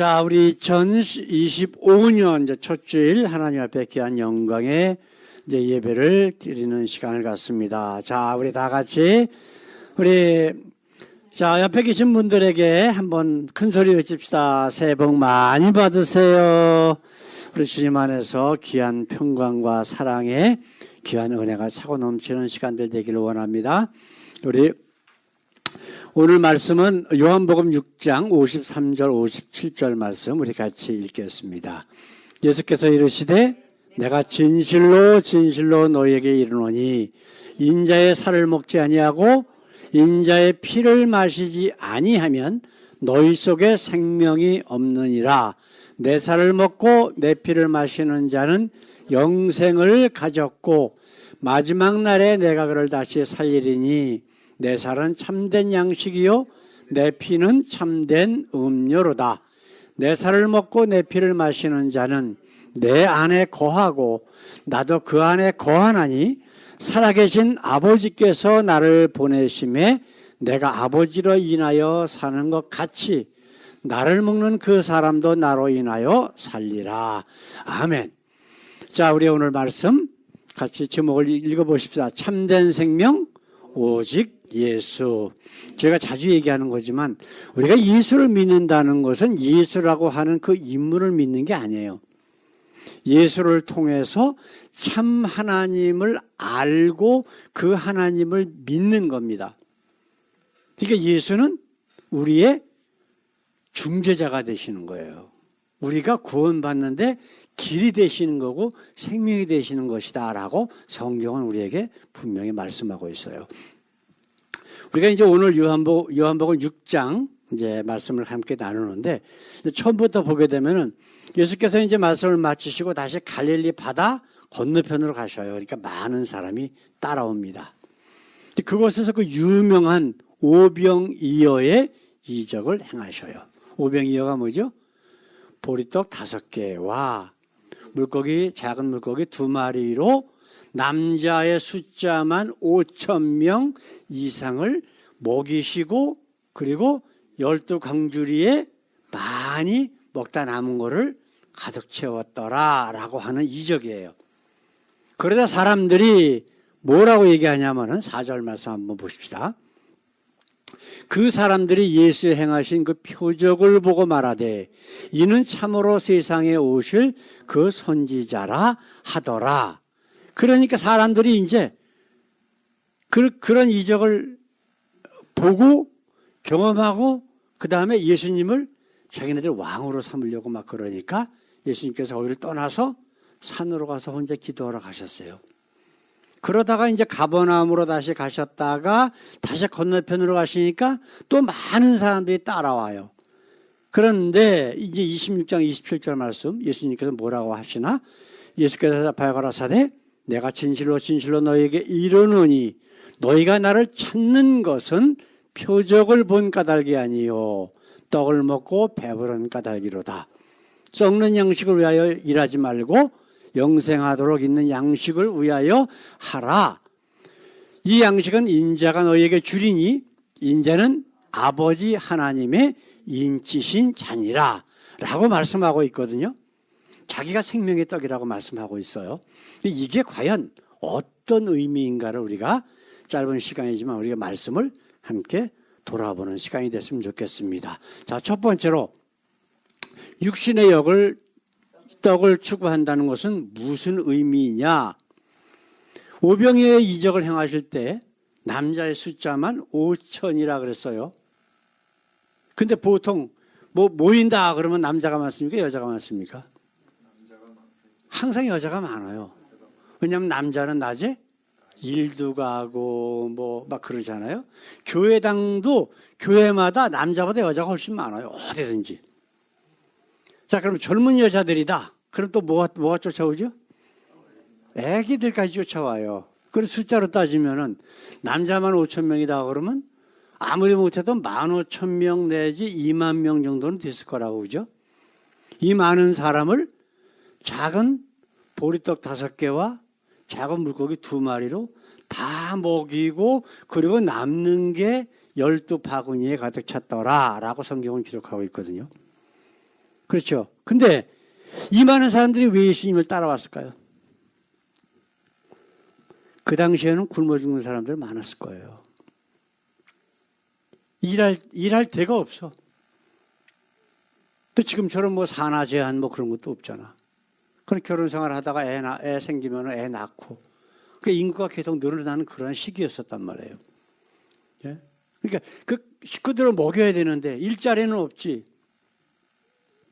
자, 우리 2025년 이제 첫 주일 하나님 앞에 귀한 영광의 예배를 드리는 시간을 갖습니다. 자, 우리 다 같이 우리 자, 옆에 계신 분들에게 한번 큰 소리 외칩시다. 새해 복 많이 받으세요. 우리 주님 안에서 귀한 평강과 사랑의 귀한 은혜가 차고 넘치는 시간들 되기를 원합니다. 우리 오늘 말씀은 요한복음 6장 53절 57절 말씀 우리 같이 읽겠습니다. 예수께서 이르시되 내가 진실로 진실로 너희에게 이르노니 인자의 살을 먹지 아니하고 인자의 피를 마시지 아니하면 너희 속에 생명이 없느니라 내 살을 먹고 내 피를 마시는 자는 영생을 가졌고 마지막 날에 내가 그를 다시 살리리니 내 살은 참된 양식이요 내 피는 참된 음료로다 내 살을 먹고 내 피를 마시는 자는 내 안에 거하고 나도 그 안에 거하나니 살아계신 아버지께서 나를 보내심에 내가 아버지로 인하여 사는 것 같이 나를 먹는 그 사람도 나로 인하여 살리라. 아멘. 자, 우리 오늘 말씀 같이 제목을 읽어보십시다. 참된 생명, 오직 예수. 제가 자주 얘기하는 거지만 우리가 예수를 믿는다는 것은 예수라고 하는 그 인물을 믿는 게 아니에요. 예수를 통해서 참 하나님을 알고 그 하나님을 믿는 겁니다. 그러니까 예수는 우리의 중재자가 되시는 거예요. 우리가 구원받는데 길이 되시는 거고 생명이 되시는 것이다라고 성경은 우리에게 분명히 말씀하고 있어요. 우리가 이제 오늘 요한복 요한복음 6장 이제 말씀을 함께 나누는데 처음부터 보게 되면은 예수께서 이제 말씀을 마치시고 다시 갈릴리 바다 건너편으로 가셔요. 그러니까 많은 사람이 따라옵니다. 그곳에서 그 유명한 오병이어의 이적을 행하셔요. 오병이어가 뭐죠? 보리떡 다섯 개와 물고기 작은 물고기 두 마리로 남자의 숫자만 5천 명 이상을 먹이시고 그리고 열두 강주리에 많이 먹다 남은 거를 가득 채웠더라라고 하는 이적이에요. 그러다 사람들이 뭐라고 얘기하냐면은 4절 말씀 한번 보십시다. 그 사람들이 예수의 행하신 그 표적을 보고 말하되 이는 참으로 세상에 오실 그 선지자라 하더라. 그러니까 사람들이 이제 그, 그런 이적을 보고 경험하고 그 다음에 예수님을 자기네들 왕으로 삼으려고 막 그러니까 예수님께서 거기를 떠나서 산으로 가서 혼자 기도하러 가셨어요. 그러다가 이제 가버나움으로 다시 가셨다가 다시 건너편으로 가시니까 또 많은 사람들이 따라와요. 그런데 이제 26장 27절 말씀 예수님께서 뭐라고 하시나? 예수께서 대답하여 가라사대 내가 진실로 진실로 너에게 이르노니 너희가 나를 찾는 것은 표적을 본 까닭이 아니요 떡을 먹고 배부른 까닭이로다. 썩는 양식을 위하여 일하지 말고 영생하도록 있는 양식을 위하여 하라. 이 양식은 인자가 너에게 주리니 인자는 아버지 하나님의 인치신 자니라. 라고 말씀하고 있거든요. 자기가 생명의 떡이라고 말씀하고 있어요. 이게 과연 어떤 의미인가를 우리가 짧은 시간이지만 우리가 말씀을 함께 돌아보는 시간이 됐으면 좋겠습니다. 자, 첫 번째로 육신의 역을 떡을 추구한다는 것은 무슨 의미냐? 오병이의 이적을 행하실 때 남자의 숫자만 5천이라 그랬어요. 근데 보통 뭐 모인다 그러면 남자가 많습니까? 여자가 많습니까? 항상 여자가 많아요. 왜냐하면 남자는 낮에 일도 가고 뭐 막 그러잖아요. 교회당도 교회마다 남자보다 여자가 훨씬 많아요. 어디든지. 자, 그럼 젊은 여자들이다. 그럼 또 뭐가 뭐가 쫓아오죠? 애기들까지 쫓아와요. 그래서 숫자로 따지면은 남자만 5천 명이다 그러면 아무리 못해도 1만 5천 명 내지 2만 명 정도는 됐을 거라고 그죠? 이 많은 사람을 작은 보리떡 다섯 개와 작은 물고기 두 마리로 다 먹이고 그리고 남는 게 열두 바구니에 가득 찼더라라고 성경은 기록하고 있거든요. 그렇죠. 근데 이 많은 사람들이 왜 예수님을 따라왔을까요? 그 당시에는 굶어 죽는 사람들 많았을 거예요. 일할, 일할 데가 없어. 또 지금처럼 뭐 산하 제한 뭐 그런 것도 없잖아. 그런 결혼 생활 하다가 애, 나, 애 생기면 애 낳고. 그 인구가 계속 늘어나는 그런 시기였었단 말이에요. 예? 그러니까 그 식구들을 먹여야 되는데 일자리는 없지.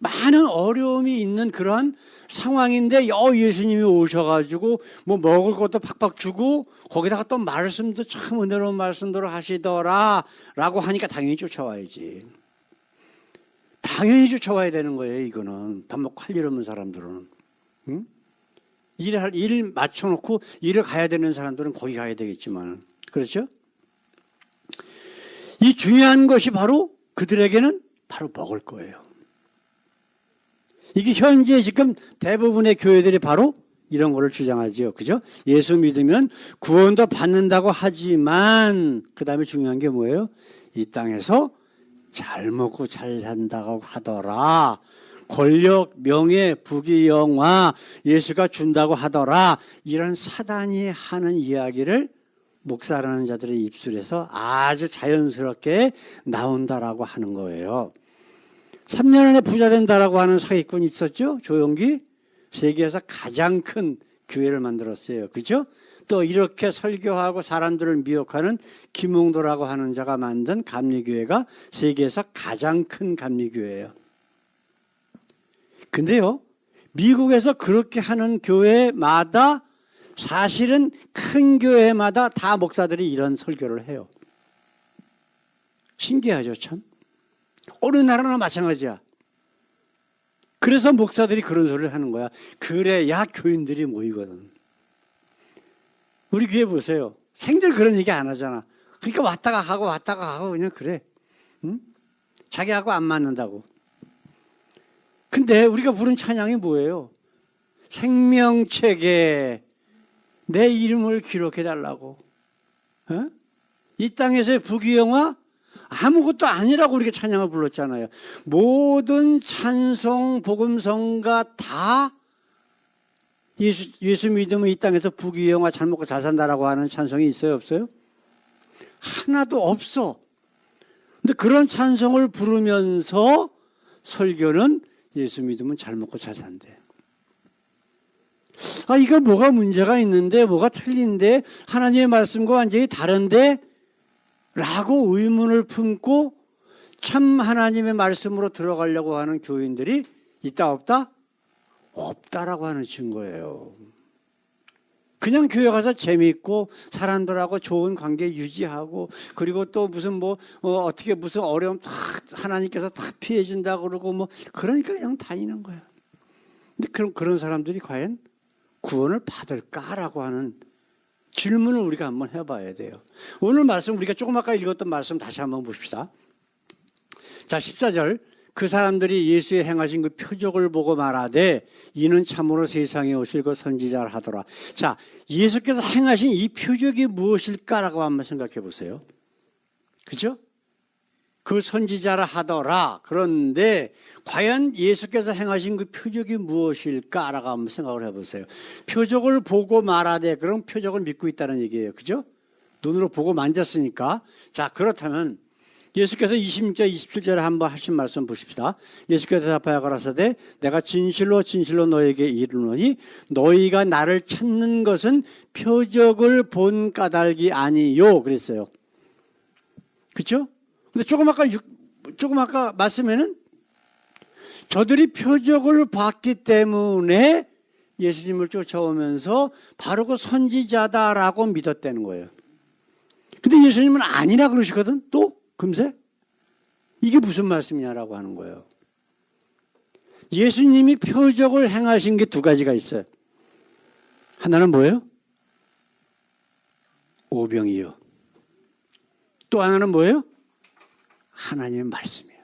많은 어려움이 있는 그러한 상황인데 여 예수님이 오셔가지고 뭐 먹을 것도 팍팍 주고 거기다가 또 말씀도 참 은혜로운 말씀들을 하시더라라고 하니까 당연히 쫓아와야지. 당연히 쫓아와야 되는 거예요. 이거는 밥 먹고 할 일 없는 사람들은 응? 일할 일 맞춰놓고 일을 가야 되는 사람들은 거기 가야 되겠지만 그렇죠? 이 중요한 것이 바로 그들에게는 바로 먹을 거예요. 이게 현재 지금 대부분의 교회들이 바로 이런 거를 주장하지요. 그죠? 예수 믿으면 구원도 받는다고 하지만 그 다음에 중요한 게 뭐예요? 이 땅에서 잘 먹고 잘 산다고 하더라. 권력, 명예, 부귀영화 예수가 준다고 하더라. 이런 사단이 하는 이야기를 목사라는 자들의 입술에서 아주 자연스럽게 나온다라고 하는 거예요. 3년 안에 부자 된다라고 하는 사기꾼이 있었죠. 조용기 세계에서 가장 큰 교회를 만들었어요. 그죠? 또 이렇게 설교하고 사람들을 미혹하는 김웅도라고 하는 자가 만든 감리교회가 세계에서 가장 큰 감리교회예요. 근데요, 미국에서 그렇게 하는 교회마다 사실은 큰 교회마다 다 목사들이 이런 설교를 해요. 신기하죠, 참. 어느 나라나 마찬가지야. 그래서 목사들이 그런 소리를 하는 거야. 그래야 교인들이 모이거든. 우리 교회 보세요. 생들 그런 얘기 안 하잖아. 그러니까 왔다가 가고 왔다가 가고 그냥 그래. 응? 자기하고 안 맞는다고. 근데 우리가 부른 찬양이 뭐예요? 생명책에 내 이름을 기록해 달라고. 어? 이 땅에서의 부귀영화 아무것도 아니라고 우리가 찬양을 불렀잖아요. 모든 찬송 복음성가 다 예수, 예수 믿으면 이 땅에서 부귀영화 잘 먹고 잘 산다라고 하는 찬송이 있어요, 없어요? 하나도 없어. 근데 그런 찬송을 부르면서 설교는 예수 믿으면 잘 먹고 잘 산대. 아, 이거 뭐가 문제가 있는데, 뭐가 틀린데, 하나님의 말씀과 완전히 다른데, 라고 의문을 품고 참 하나님의 말씀으로 들어가려고 하는 교인들이 있다 없다? 없다라고 하는 증거예요. 그냥 교회 가서 재미있고 사람들하고 좋은 관계 유지하고 그리고 또 무슨 뭐 어, 떻게 무슨 어려움 다 하나님께서 다 피해 준다 그러고 뭐 그러니까 그냥 다니는 거야. 근데 그런 그런 사람들이 과연 구원을 받을까라고 하는 질문을 우리가 한번 해봐야 돼요. 오늘 말씀 우리가 조금 아까 읽었던 말씀 다시 한번 보십시다. 자, 14절. 그 사람들이 예수의 행하신 그 표적을 보고 말하되 이는 참으로 세상에 오실 그 선지자를 하더라. 자, 예수께서 행하신 이 표적이 무엇일까라고 한번 생각해 보세요. 그죠? 그 선지자라 하더라. 그런데 과연 예수께서 행하신 그 표적이 무엇일까라고 한번 생각을 해보세요. 표적을 보고 말하되 그럼 표적을 믿고 있다는 얘기예요. 그죠? 눈으로 보고 만졌으니까. 자, 그렇다면 예수께서 26절, 27절에 한번 하신 말씀 보십시다. 예수께서 대답하여 가라사대 내가 진실로 진실로 너에게 이르노니 너희가 나를 찾는 것은 표적을 본 까닭이 아니요. 그랬어요. 그렇죠? 근데 조금 아까 조금 아까 말씀에는 저들이 표적을 봤기 때문에 예수님을 쫓아오면서 바로 그 선지자다라고 믿었다는 거예요. 근데 예수님은 아니라 그러시거든. 또 금세 이게 무슨 말씀이냐라고 하는 거예요. 예수님이 표적을 행하신 게 두 가지가 있어요. 하나는 뭐예요? 오병이요. 또 하나는 뭐예요? 하나님의 말씀이에요.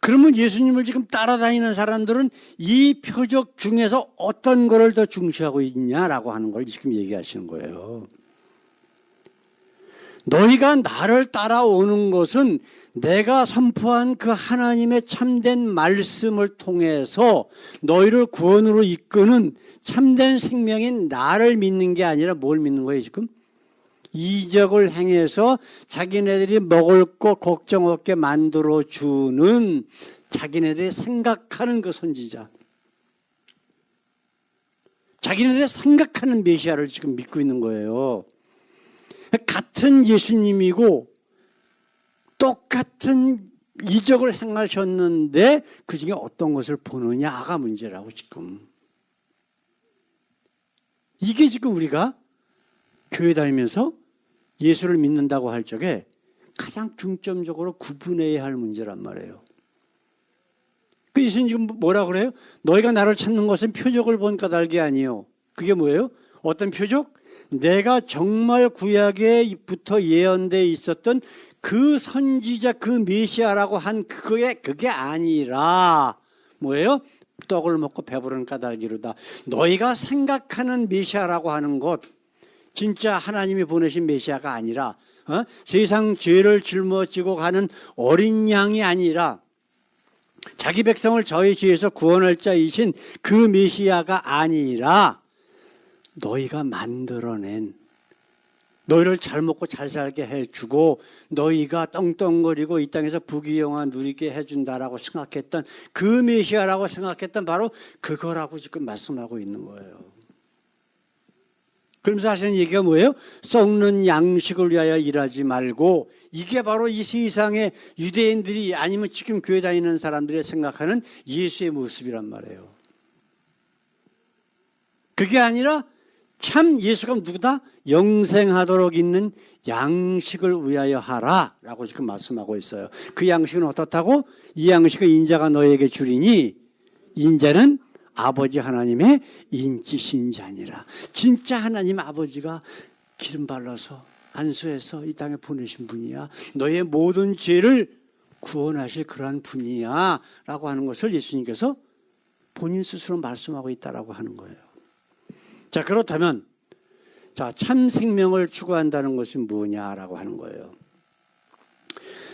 그러면 예수님을 지금 따라다니는 사람들은 이 표적 중에서 어떤 거를 더 중시하고 있냐라고 하는 걸 지금 얘기하시는 거예요. 너희가 나를 따라오는 것은 내가 선포한 그 하나님의 참된 말씀을 통해서 너희를 구원으로 이끄는 참된 생명인 나를 믿는 게 아니라 뭘 믿는 거예요, 지금? 이적을 행해서 자기네들이 먹을 거 걱정 없게 만들어 주는 자기네들이 생각하는 그 선지자. 자기네들이 생각하는 메시아를 지금 믿고 있는 거예요. 같은 예수님이고 똑같은 이적을 행하셨는데 그 중에 어떤 것을 보느냐가 문제라고 지금. 이게 지금 우리가 교회 다니면서 예수를 믿는다고 할 적에 가장 중점적으로 구분해야 할 문제란 말이에요. 그 예수님 지금 뭐라 그래요? 너희가 나를 찾는 것은 표적을 본 까닭이 아니요. 그게 뭐예요? 어떤 표적? 내가 정말 구약에 부터 예언돼 있었던 그 선지자 그 메시아라고 한 그게 그게 아니라 뭐예요? 떡을 먹고 배부른 까닭이로다. 너희가 생각하는 메시아라고 하는 것 진짜 하나님이 보내신 메시아가 아니라 어? 세상 죄를 짊어지고 가는 어린 양이 아니라 자기 백성을 저희 죄에서 구원할 자이신 그 메시아가 아니라 너희가 만들어낸 너희를 잘 먹고 잘 살게 해주고 너희가 떵떵거리고 이 땅에서 부귀영화 누리게 해준다라고 생각했던 그 메시아라고 생각했던 바로 그거라고 지금 말씀하고 있는 거예요. 그러면서 하시는 얘기가 뭐예요? 썩는 양식을 위하여 일하지 말고 이게 바로 이 세상의 유대인들이 아니면 지금 교회 다니는 사람들이 생각하는 예수의 모습이란 말이에요. 그게 아니라 참 예수가 누구다? 영생하도록 있는 양식을 위하여 하라 라고 지금 말씀하고 있어요. 그 양식은 어떻다고? 이 양식을 인자가 너에게 주리니 인자는 아버지 하나님의 인치신 자니라. 진짜 하나님 아버지가 기름 발라서 안수해서 이 땅에 보내신 분이야. 너의 모든 죄를 구원하실 그러한 분이야. 라고 하는 것을 예수님께서 본인 스스로 말씀하고 있다라고 하는 거예요. 자, 그렇다면 자, 참 생명을 추구한다는 것이 뭐냐라고 하는 거예요.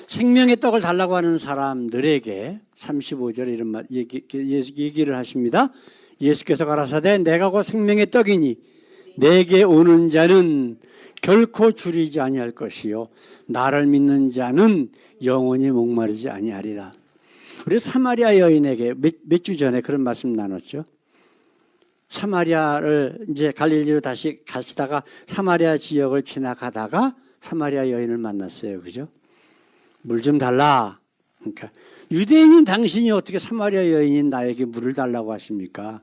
생명의 떡을 달라고 하는 사람들에게 35절에 이런 말 얘기, 얘기를 하십니다. 예수께서 가라사대 내가 곧 생명의 떡이니 내게 오는 자는 결코 줄이지 아니할 것이요 나를 믿는 자는 영원히 목마르지 아니하리라. 우리 사마리아 여인에게 몇 주 전에 그런 말씀 나눴죠. 사마리아를 이제 갈릴리로 다시 가시다가 사마리아 지역을 지나가다가 사마리아 여인을 만났어요. 그죠? 물 좀 달라. 그러니까 유대인인 당신이 어떻게 사마리아 여인인 나에게 물을 달라고 하십니까?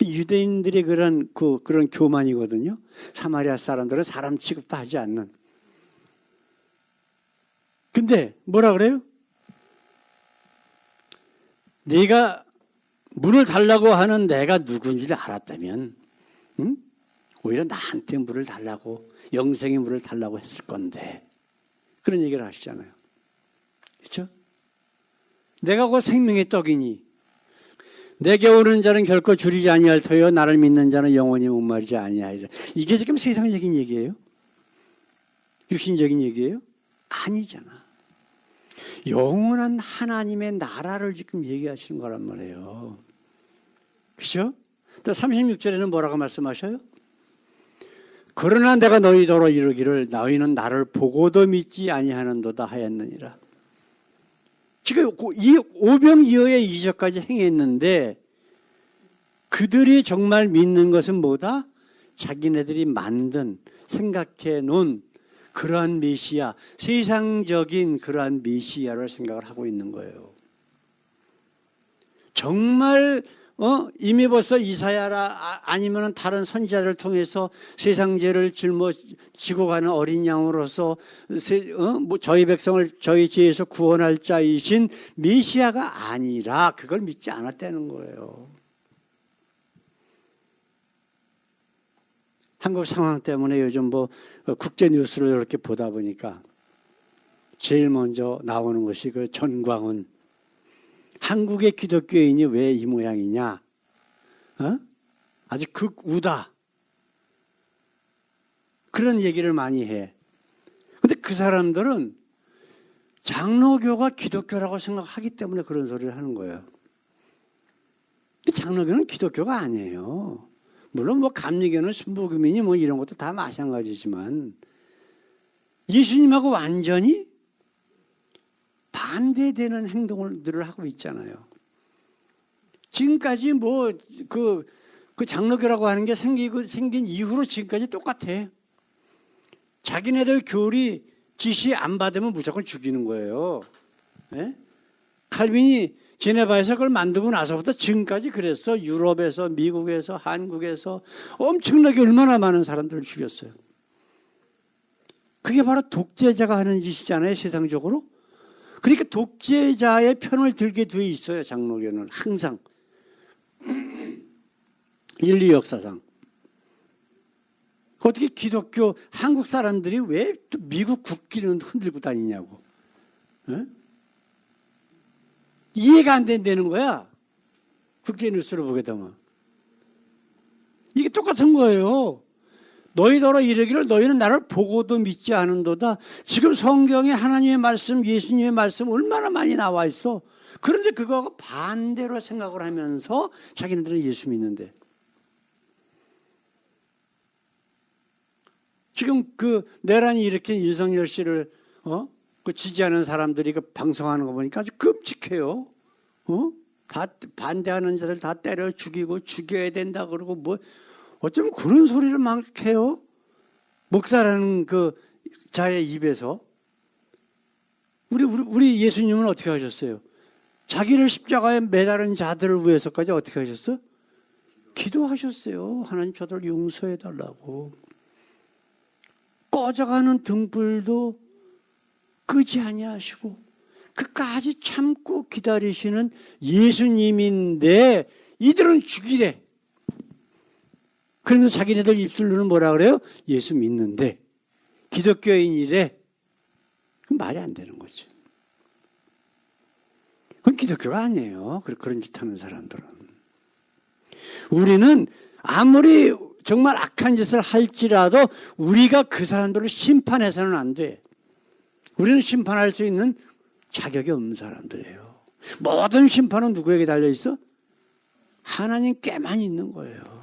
유대인들의 그런 그 그런 교만이거든요. 사마리아 사람들은 사람 취급도 하지 않는. 근데 뭐라 그래요? 네가 물을 달라고 하는 내가 누군지를 알았다면, 응? 오히려 나한테 물을 달라고 영생의 물을 달라고 했을 건데 그런 얘기를 하시잖아요. 그렇죠? 내가 그 생명의 떡이니 내게 오는 자는 결코 줄이지 아니할 터요 나를 믿는 자는 영원히 목마르지 아니하리라. 이게 지금 세상적인 얘기예요? 육신적인 얘기예요? 아니잖아. 영원한 하나님의 나라를 지금 얘기하시는 거란 말이에요. 그죠? 또 36절에는 뭐라고 말씀하셔요? 그러나 내가 너희더러 이르기를 너희는 나를 보고도 믿지 아니하는도다 하였느니라. 지금 이 오병이어의 이적까지 행했는데 그들이 정말 믿는 것은 뭐다? 자기네들이 만든 생각해 놓은 그러한 메시아, 세상적인 그러한 메시아를 생각을 하고 있는 거예요. 정말 어 이미 벌써 이사야라 아, 아니면은 다른 선지자를 통해서 세상 죄를 짊어지고 가는 어린 양으로서 세, 어? 뭐 저희 백성을 저희 죄에서 구원할 자이신 메시아가 아니라 그걸 믿지 않았다는 거예요. 한국 상황 때문에 요즘 뭐 국제 뉴스를 이렇게 보다 보니까 제일 먼저 나오는 것이 그 전광훈 한국의 기독교인이 왜 이 모양이냐? 어? 아주 극우다. 그런 얘기를 많이 해. 근데 그 사람들은 장로교가 기독교라고 생각하기 때문에 그런 소리를 하는 거예요. 장로교는 기독교가 아니에요. 물론 뭐 감리교는 순복음이니 뭐 이런 것도 다 마찬가지지만 예수님하고 완전히 반대되는 행동들을 하고 있잖아요. 지금까지 뭐그 그 장로교라고 하는 게 생기고 생긴 이후로 지금까지 똑같아. 자기네들 교리 지시 안 받으면 무조건 죽이는 거예요. 예? 칼빈이 제네바에서 그걸 만들고 나서부터 지금까지 그랬어. 유럽에서, 미국에서, 한국에서 엄청나게 얼마나 많은 사람들을 죽였어요. 그게 바로 독재자가 하는 짓이잖아요, 세상적으로. 그러니까 독재자의 편을 들게 돼 있어요, 장로교는 항상. 인류 역사상. 어떻게 기독교 한국 사람들이 왜 또 미국 국기는 흔들고 다니냐고. 예? 이해가 안 된다는 거야. 국제 뉴스를 보게 되면. 이게 똑같은 거예요. 너희더러 이르기를 너희는 나를 보고도 믿지 않은도다. 지금 성경에 하나님의 말씀, 예수님의 말씀 얼마나 많이 나와 있어. 그런데 그거하고 반대로 생각을 하면서 자기네들은 예수 믿는데. 지금 그 내란이 일으킨 윤석열 씨를 어? 그 지지하는 사람들이 그 방송하는 거 보니까 아주 끔찍해요. 어? 다 반대하는 자들 다 때려 죽이고 죽여야 된다 그러고 뭐 어쩌면 그런 소리를 막 해요. 목사라는 그 자의 입에서 우리 우리 우리 예수님은 어떻게 하셨어요? 자기를 십자가에 매달은 자들을 위해서까지 어떻게 하셨어? 기도하셨어요. 하나님 저들 용서해 달라고. 꺼져가는 등불도 끄지 아니하시고 끝까지 참고 기다리시는 예수님인데 이들은 죽이래. 그러면서 자기네들 입술로는 뭐라 그래요? 예수 믿는데 기독교인이래. 그럼 말이 안 되는 거죠. 그건 기독교가 아니에요. 그런 짓 하는 사람들은. 우리는 아무리 정말 악한 짓을 할지라도 우리가 그 사람들을 심판해서는 안 돼. 우리는 심판할 수 있는 자격이 없는 사람들이에요. 모든 심판은 누구에게 달려 있어? 하나님께만 있는 거예요.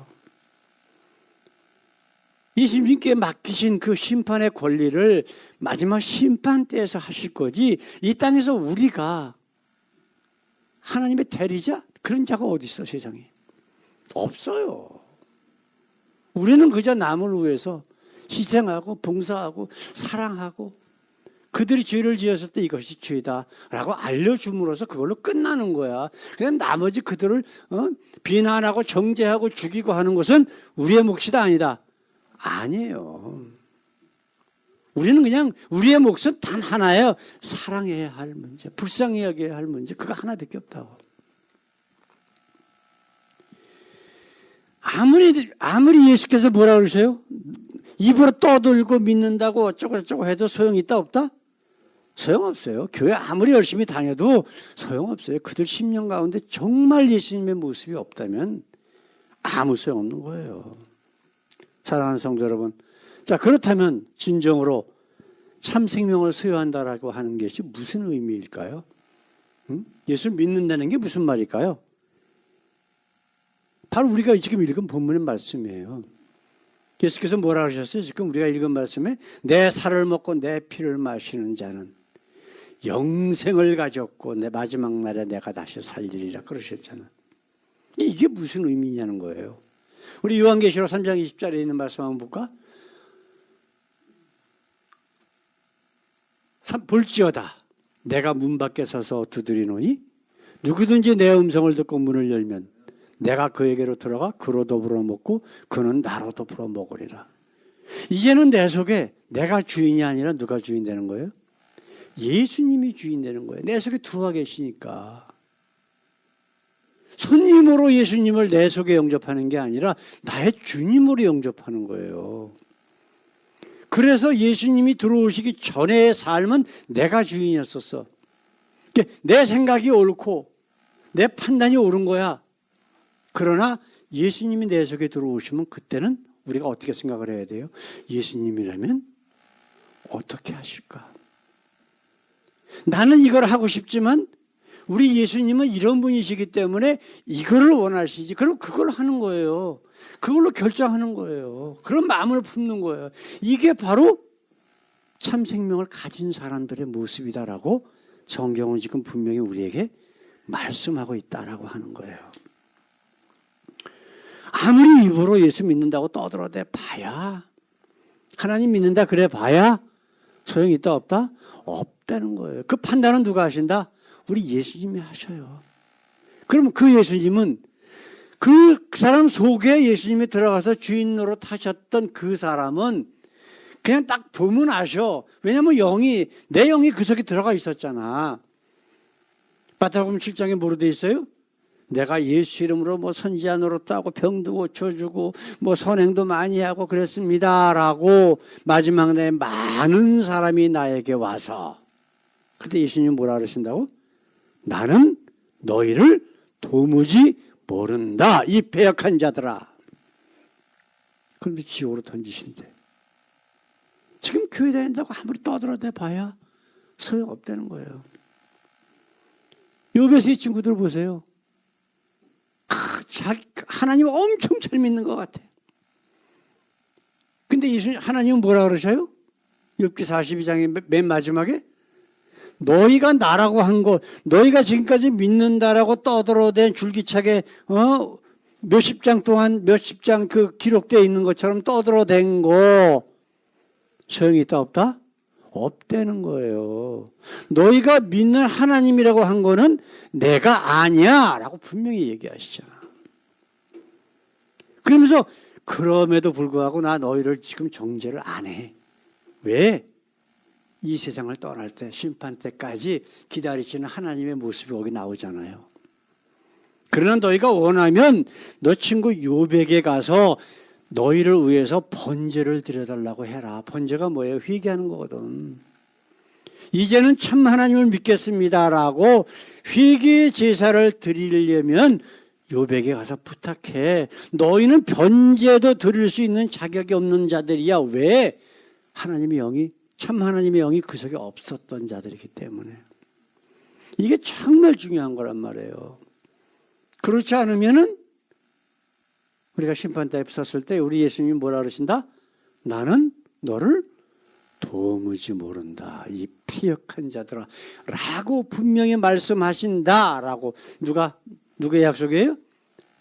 예수님께 맡기신 그 심판의 권리를 마지막 심판 때에서 하실 거지 이 땅에서 우리가 하나님의 대리자 그런 자가 어디 있어 세상에 없어요. 우리는 그저 남을 위해서 희생하고 봉사하고 사랑하고 그들이 죄를 지었을 때 이것이 죄다라고 알려줌으로써 그걸로 끝나는 거야. 그냥 나머지 그들을 어? 비난하고 정죄하고 죽이고 하는 것은 우리의 몫이다 아니다. 아니에요. 우리는 그냥 우리의 몫은 단 하나예요. 사랑해야 할 문제, 불쌍히 여겨야 할 문제 그거 하나밖에 없다고. 아무리 아무리 예수께서 뭐라 그러세요? 입으로 떠들고 믿는다고 어쩌고 저쩌고 해도 소용 있다 없다? 소용없어요. 교회 아무리 열심히 다녀도 소용없어요. 그들 10년 가운데 정말 예수님의 모습이 없다면 아무 소용없는 거예요. 사랑하는 성도 여러분. 자, 그렇다면 진정으로 참 생명을 소유한다라고 하는 것이 무슨 의미일까요? 응? 예수를 믿는다는 게 무슨 말일까요? 바로 우리가 지금 읽은 본문의 말씀이에요. 예수께서 뭐라 하셨어요? 지금 우리가 읽은 말씀에 내 살을 먹고 내 피를 마시는 자는 영생을 가졌고 내 마지막 날에 내가 다시 살리리라 그러셨잖아. 이게 무슨 의미냐는 거예요. 우리 요한계시록 3장 20절에 있는 말씀 한번 볼까? 볼지어다 내가 문 밖에 서서 두드리노니 누구든지 내 음성을 듣고 문을 열면 내가 그에게로 들어가 그로 더불어 먹고 그는 나로 더불어 먹으리라. 이제는 내 속에 내가 주인이 아니라 누가 주인 되는 거예요? 예수님이 주인 되는 거예요. 내 속에 들어와 계시니까. 손님으로 예수님을 내 속에 영접하는 게 아니라 나의 주님으로 영접하는 거예요. 그래서 예수님이 들어오시기 전의 삶은 내가 주인이었었어. 내 생각이 옳고 내 판단이 옳은 거야. 그러나 예수님이 내 속에 들어오시면 그때는 우리가 어떻게 생각을 해야 돼요? 예수님이라면 어떻게 하실까? 나는 이걸 하고 싶지만 우리 예수님은 이런 분이시기 때문에 이거를 원하시지. 그럼 그걸 하는 거예요. 그걸로 결정하는 거예요. 그런 마음을 품는 거예요. 이게 바로 참 생명을 가진 사람들의 모습이다라고 성경은 지금 분명히 우리에게 말씀하고 있다라고 하는 거예요. 아무리 입으로 예수 믿는다고 떠들어대 봐야 하나님 믿는다 그래 봐야 소용이 있다 없다? 없다는 거예요. 그 판단은 누가 하신다? 우리 예수님이 하셔요. 그럼 그 예수님은 그 사람 속에 예수님이 들어가서 주인 노릇 하셨던 그 사람은 그냥 딱 보면 아셔. 왜냐면 영이, 내 영이 그 속에 들어가 있었잖아. 마태복음 7장에 뭐로 돼 있어요? 내가 예수 이름으로 뭐 선지자 노릇하고 병도 고쳐주고 뭐 선행도 많이 하고 그랬습니다라고 마지막 날에 많은 사람이 나에게 와서 그때 예수님 뭐라 그러신다고? 나는 너희를 도무지 모른다. 이 배역한 자들아. 그런데 지옥으로 던지신대 지금 교회 다닌다고 아무리 떠들어대 봐야 소용없다는 거예요. 요배서 이 친구들 보세요. 자기 하나님 엄청 잘 믿는 것 같아. 근데 예수님 하나님은 뭐라 그러셔요? 욥기 42장의 맨 마지막에 너희가 나라고 한 것, 너희가 지금까지 믿는다라고 떠들어댄 줄기차게 어 몇십 장 동안 몇십 장 그 기록되어 있는 것처럼 떠들어댄 거 소용이 있다 없다? 없다는 거예요. 너희가 믿는 하나님이라고 한 거는 내가 아니야 라고 분명히 얘기하시잖아. 그러면서 그럼에도 불구하고 나 너희를 지금 정죄를 안 해. 왜? 이 세상을 떠날 때 심판 때까지 기다리시는 하나님의 모습이 거기 나오잖아요. 그러나 너희가 원하면 너 친구 요백에 가서 너희를 위해서 번제를 드려달라고 해라. 번제가 뭐예요? 회개하는 거거든. 이제는 참 하나님을 믿겠습니다라고 회개 제사를 드리려면 요백에 가서 부탁해. 너희는 변제도 드릴 수 있는 자격이 없는 자들이야. 왜? 하나님의 영이 참 하나님의 영이 그 속에 없었던 자들이기 때문에. 이게 정말 중요한 거란 말이에요. 그렇지 않으면은 우리가 심판대에 섰을 때 우리 예수님이 뭐라 그러신다? 나는 너를 도무지 모른다. 이 폐역한 자들아. 라고 분명히 말씀하신다 라고 누가 누구의 약속이에요?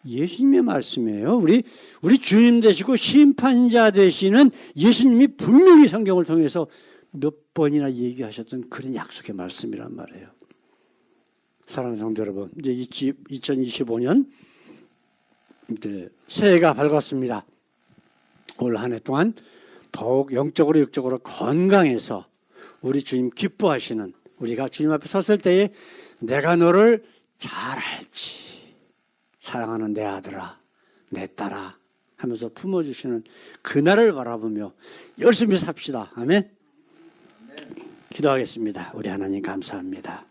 예수님의 말씀이에요. 우리 우리 주님 되시고 심판자 되시는 예수님이 분명히 성경을 통해서 몇 번이나 얘기하셨던 그런 약속의 말씀이란 말이에요. 사랑하는 성도 여러분, 이제 2025년 이제 새해가 밝았습니다. 올 한 해 동안 더욱 영적으로 육적으로 건강해서 우리 주님 기뻐하시는 우리가 주님 앞에 섰을 때에 내가 너를 잘 알지. 사랑하는 내 아들아, 내 딸아 하면서 품어주시는 그날을 바라보며 열심히 삽시다. 아멘. 기도하겠습니다. 우리 하나님 감사합니다.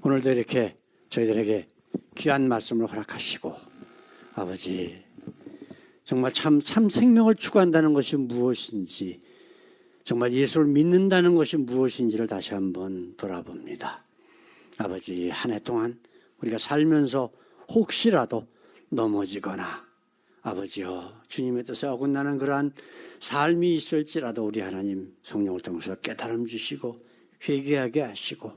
오늘도 이렇게 저희들에게 귀한 말씀을 허락하시고 아버지 정말 참, 참 생명을 추구한다는 것이 무엇인지 정말 예수를 믿는다는 것이 무엇인지를 다시 한번 돌아봅니다. 아버지 한 해 동안 우리가 살면서 혹시라도 넘어지거나 아버지여 주님의 뜻에 어긋나는 그러한 삶이 있을지라도 우리 하나님 성령을 통해서 깨달음 주시고 회개하게 하시고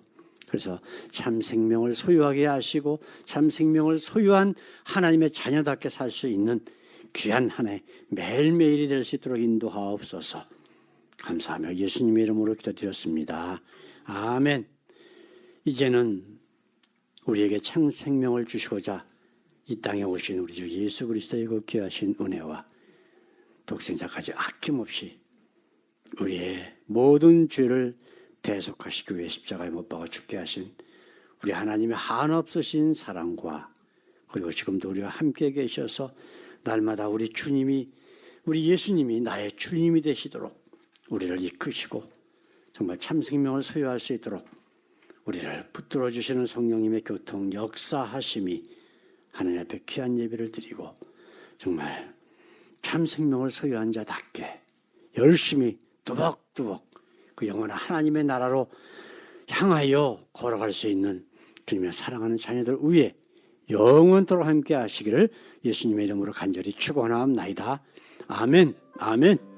그래서 참 생명을 소유하게 하시고 참 생명을 소유한 하나님의 자녀답게 살 수 있는 귀한 한 해 매일매일이 될 수 있도록 인도하옵소서 감사하며 예수님의 이름으로 기도드렸습니다. 아멘 이제는 우리에게 참 생명을 주시고자 이 땅에 오신 우리 주 예수 그리스도의 그 귀하신 은혜와 독생자까지 아낌없이 우리의 모든 죄를 대속하시기 위해 십자가에 못 박아 죽게 하신 우리 하나님의 한없으신 사랑과 그리고 지금도 우리와 함께 계셔서 날마다 우리 주님이 우리 예수님이 나의 주님이 되시도록 우리를 이끄시고 정말 참 생명을 소유할 수 있도록 우리를 붙들어 주시는 성령님의 교통 역사하심이 하나님 앞에 귀한 예배를 드리고 정말 참 생명을 소유한 자답게 열심히 뚜벅뚜벅 그 영원한 하나님의 나라로 향하여 걸어갈 수 있는 주님의 사랑하는 자녀들 위에 영원토록 함께 하시기를 예수님의 이름으로 간절히 축원하옵나이다. 아멘. 아멘.